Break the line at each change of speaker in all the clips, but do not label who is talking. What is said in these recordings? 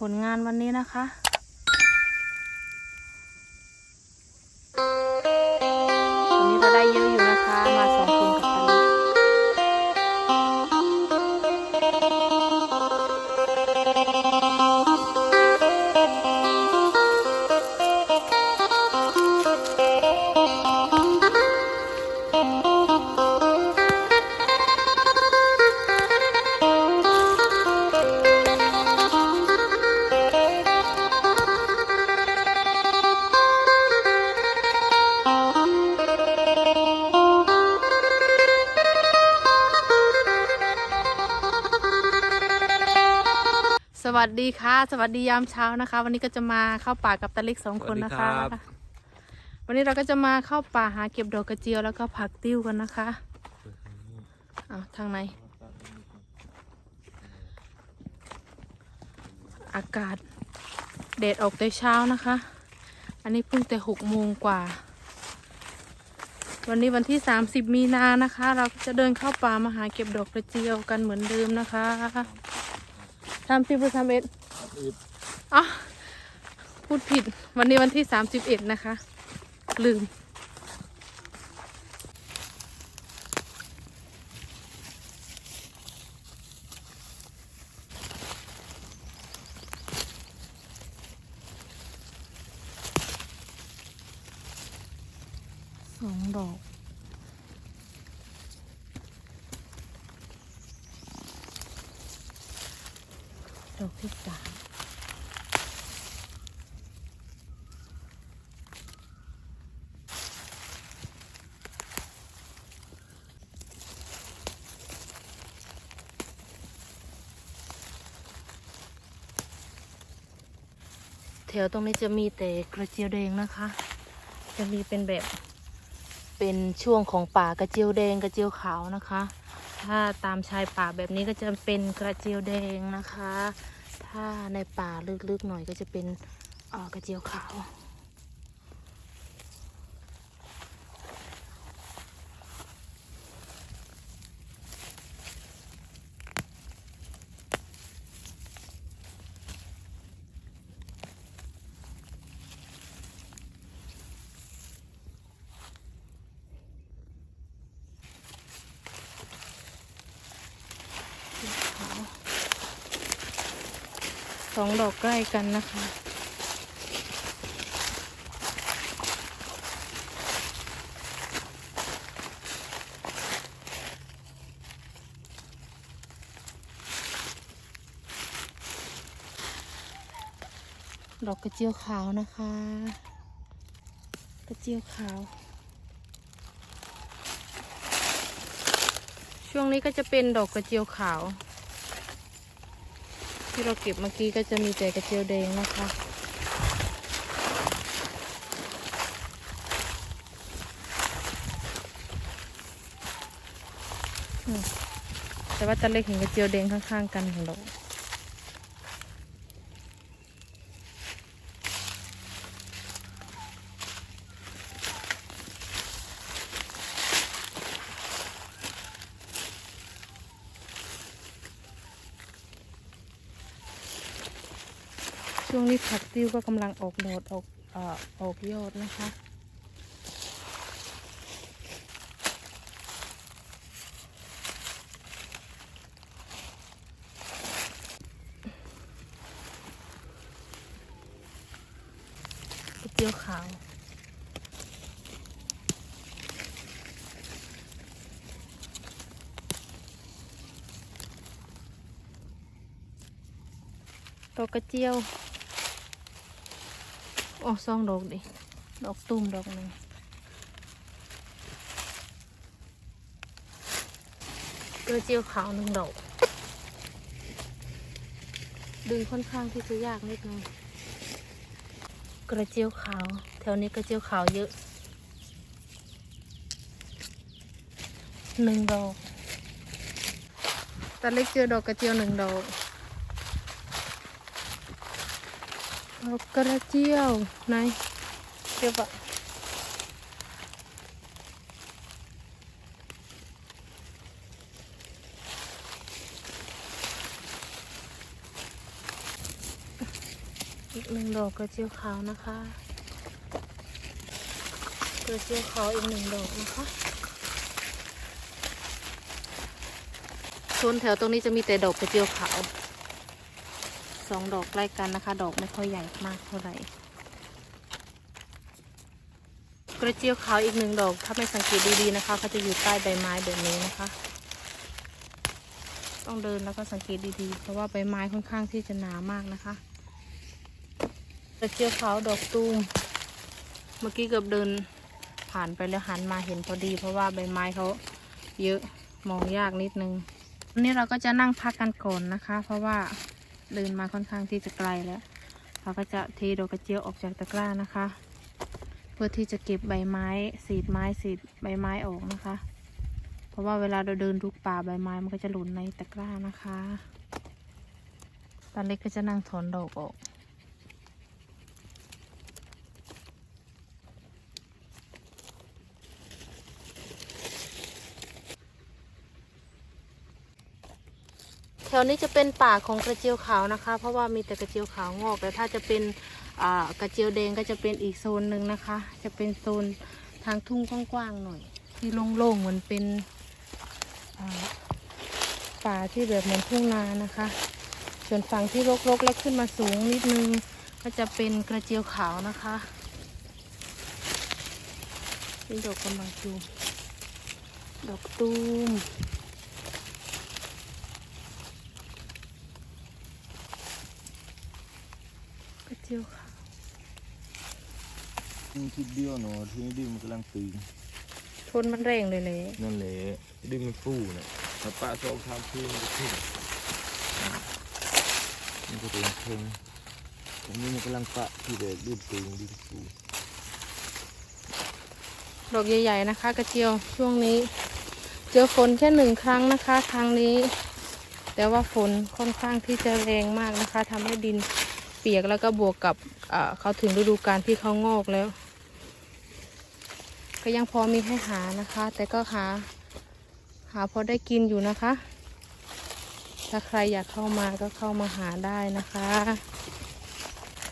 ผลงานวันนี้นะคะ วัสดีค่ะ สวัสดียามเช้านะคะ วันนี้ก็จะมาเข้าป่ากับตาเล็กสองคนนะคะ
สวัสดีครับ
วันนี้เราก็จะมาเข้าป่าหาเก็บดอกกระเจียวแล้วก็ผักติ้วกันนะคะอ้าวทางไหน อากาศแดดออกแต่เช้านะคะ อันนี้เพิ่งแต่หกโมงกว่า วันนี้วันที่ 30 มีนานะคะ เราก็จะเดินเข้าป่ามาหาเก็บดอกกระเจียวกันเหมือนเดิมนะคะ ทำสิบหรือทำเอ็ดอ๋อพูดผิด วันนี้วันที่31นะคะ ลืม สองดอก กที่สามแถวตรงนี้จะมีแต่กระเจียวแดงนะคะ จะมีเป็นแบบเป็นช่วงของป่ากระเจียวแดงกระเจียวขาวนะคะ ถ้าตามชายป่าแบบนี้ก็จะเป็นกระเจียวแดงนะคะ ถ้าในป่าลึกๆหน่อยก็จะเป็นออกระเจียวขาว ส องดอกใกล้กันนะคะ ดอกกระเจียวขาวนะคะ กระเจียวขาว ช่วงนี้ก็จะเป็นดอกกระเจียวขาว ที่เราเก็บเมื่อกี้ก็จะมีแต่กระเจียวแดงนะคะแต่ว่าตะเล็กเห็นกระเจียวแดงข้างๆกันของเรา ช่วงนี้ผักติ้วก็กำลังออกโดดออกออออกยอดนะคะกระเจียวขาวดอกกระเจียว อ๋อสองดอกดิ ดอกตุ้มดอกหนึ่งกระเจียวขาวหนึ่งดอก ดึงค่อนข้างที่จะยากนิดนึงกระเจียวขาว แถวนี้กระเจียวขาวเยอะหนึ่งดอกตาเล็กเจอดอกกระเจียวหนึ่งดอก ดอกกระเจียวไหนเจียวปะอีกหนึ่งดอกกระเจียวขาวนะคะกระเจียวขาวอีกหนึ่งดอกนะคะโซนแถวตรงนี้จะมีแต่ดอกกระเจียวขาว สองดอกใกล้กันนะคะ ดอกไม่ค่อยใหญ่มากเท่าไหร่กระเจียวขาวอีกหนึ่งดอก ถ้าไม่สังเกตดีๆนะคะเขาจะอยู่ใต้ใบไม้แบบนี้นะคะ ต้องเดินแล้วก็สังเกตดีๆ เพราะว่าใบไม้ค่อนข้างที่จะหนามากนะคะ กระเจียวขาวดอกตูมเมื่อกี้เกือบเดินผ่านไปแล้วหันมาเห็นพอดี เพราะว่าใบไม้เขาเยอะมองยากนิดนึงวันนี้เราก็จะนั่งพักกันก่อนนะคะ เพราะว่า เดินมาค่อนข้างที่จะไกลแล้วเราก็จะเทดอกกระเจียวออกจากตะกร้านะคะ เพื่อที่จะเก็บใบไม้สีดไม้สีดใบไม้ออกนะคะ เพราะว่าเวลาเราเดินทุกป่าใบไม้มันก็จะหล่นในตะกร้านะคะตาเล็กก็จะนั่งถอนดอกออก แถวนี้จะเป็นป่าของกระเจียวขาวนะคะ เพราะว่ามีแต่กระเจียวขาวงอก แต่ถ้าจะเป็นกระเจียวแดงก็จะเป็นอีกโซนหนึ่งนะคะ จะเป็นโซนทางทุ่งกว้างๆหน่อย ที่โล่งๆเหมือนเป็นป่าที่แบบเหมือนทุ่งนานะคะ ส่วนฝั่งที่รกๆ แล้วขึ้นมาสูงนิดนึงก็จะเป็นกระเจียวขาวนะคะนี่ดอกกำลังตูดอกตูม กระเจียวขาว
นี่คิดเดียวเนาะที่นี่ดินมันกำลังตึง
ทนมันแรงเลยเลย
นั่นแหละดินมันฟูเนี่ยถ้าปะสองทำพื้นมันจะขึ้นมันจะเป็นเพิงอันนี้มันกำลังปะที่เด็ดินตึงดินฟู
ดอกใหญ่ๆนะคะ กระเจียวช่วงนี้ เจอฝนแค่หนึ่งครั้งนะคะครั้งนี้ แต่ว่าฝนค่อนข้างที่จะแรงมากนะคะทำให้ดิน เปียกแล้วก็บวกกับเขาถึงฤดูกาลที่เขางอกแล้ว ก็ยังพอมีให้หานะคะ แต่ก็หาหาพอได้กินอยู่นะคะ ถ้าใครอยากเข้ามาก็เข้ามาหาได้นะคะ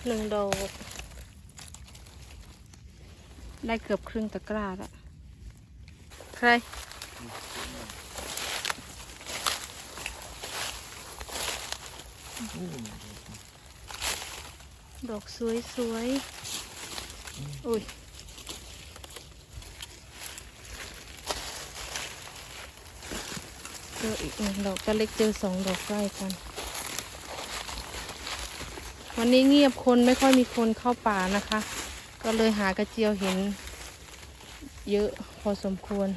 หนึ่งดอกได้เกือบครึ่งตะกร้าล้วใคร ดอกสวยสวยๆอุ้ยเจออีกหนึ่งดอกก็เล็กเจอสองดอกใกล้กัน วันนี้เงียบคนไม่ค่อยมีคนเข้าป่านะคะ ก็เลยหากระเจียวเห็นเยอะพอสมควร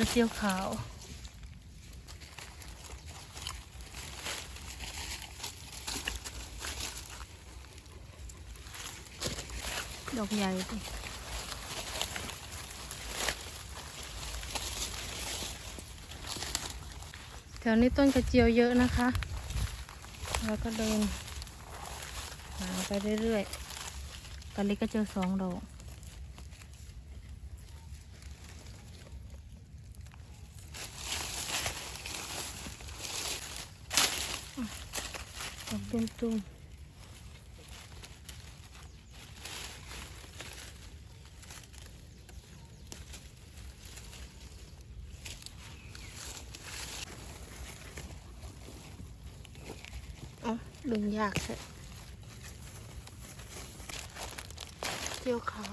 ระเจียวขาว ดอกใหญ่ดิแถวนี้ต้นกระเจียวเยอะนะคะ แล้วก็เดินหาไปเรื่อยๆ ตอนนี้ก็เจอสองดอก ดอกตุ้มๆอ๋อดึงยากใช่เจียวเขา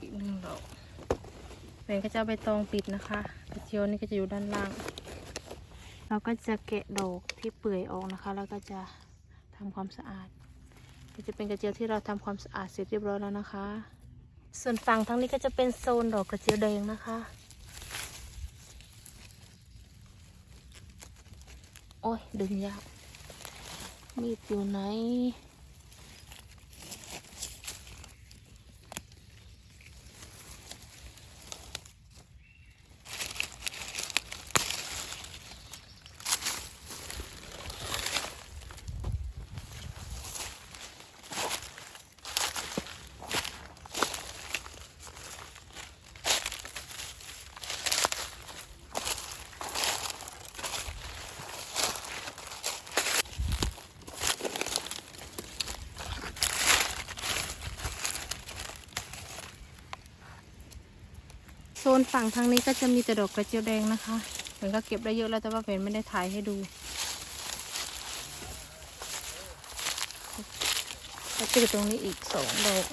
อีกหนึ่งดอกแหวนก็จะเอาใบตองปิดนะคะกระเจียวนี่ก็จะอยู่ด้านล่าง เราก็จะแกะดอกที่เปื่อยออกนะคะ แล้วก็จะทำความสะอาด ก็จะเป็นกระเจียวที่เราทำความสะอาดเสร็จเรียบร้อยแล้วนะคะ ส่วนฝั่งทางนี้ก็จะเป็นโซนดอกกระเจียวแดงนะคะ โอ้ยดึงยากมีดอยู่ไหน นฝั่งทางนี้ก็จะมีแต่ดอกกระเจียวแดงนะคะเหมือนก็เก็บได้เยอะแล้วแต่ว่าเพนไม่ได้ถ่ายให้ดูแล้วก็อตรงนี้อีกสองดอก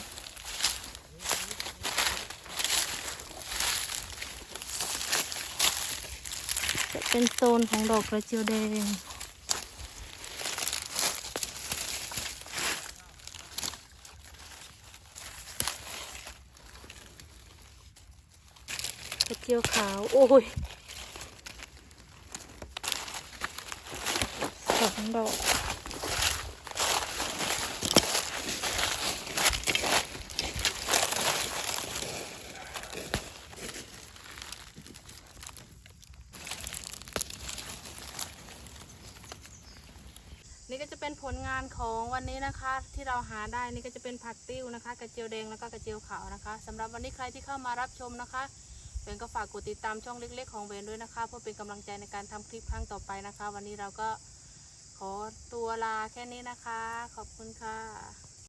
จะเป็นโซนของดอกกระเจียวแดง กระเจียวขาว โอ้ยสองดอกนี่ก็จะเป็นผลงานของวันนี้นะคะ ที่เราหาได้นี่ก็จะเป็นผักติ้วนะคะ กระเจียวแดงแล้วก็กระเจียวขาวนะคะสำหรับวันนี้ใครที่เข้ามารับชมนะคะ เวนก็ฝากกดติดตามช่องเล็ก ๆ ของเวนด้วยนะคะ เพื่อเป็นกำลังใจในการทำคลิปครั้งต่อไปนะคะ วันนี้เราก็ขอตัวลาแค่นี้นะคะ ขอบคุณค่ะ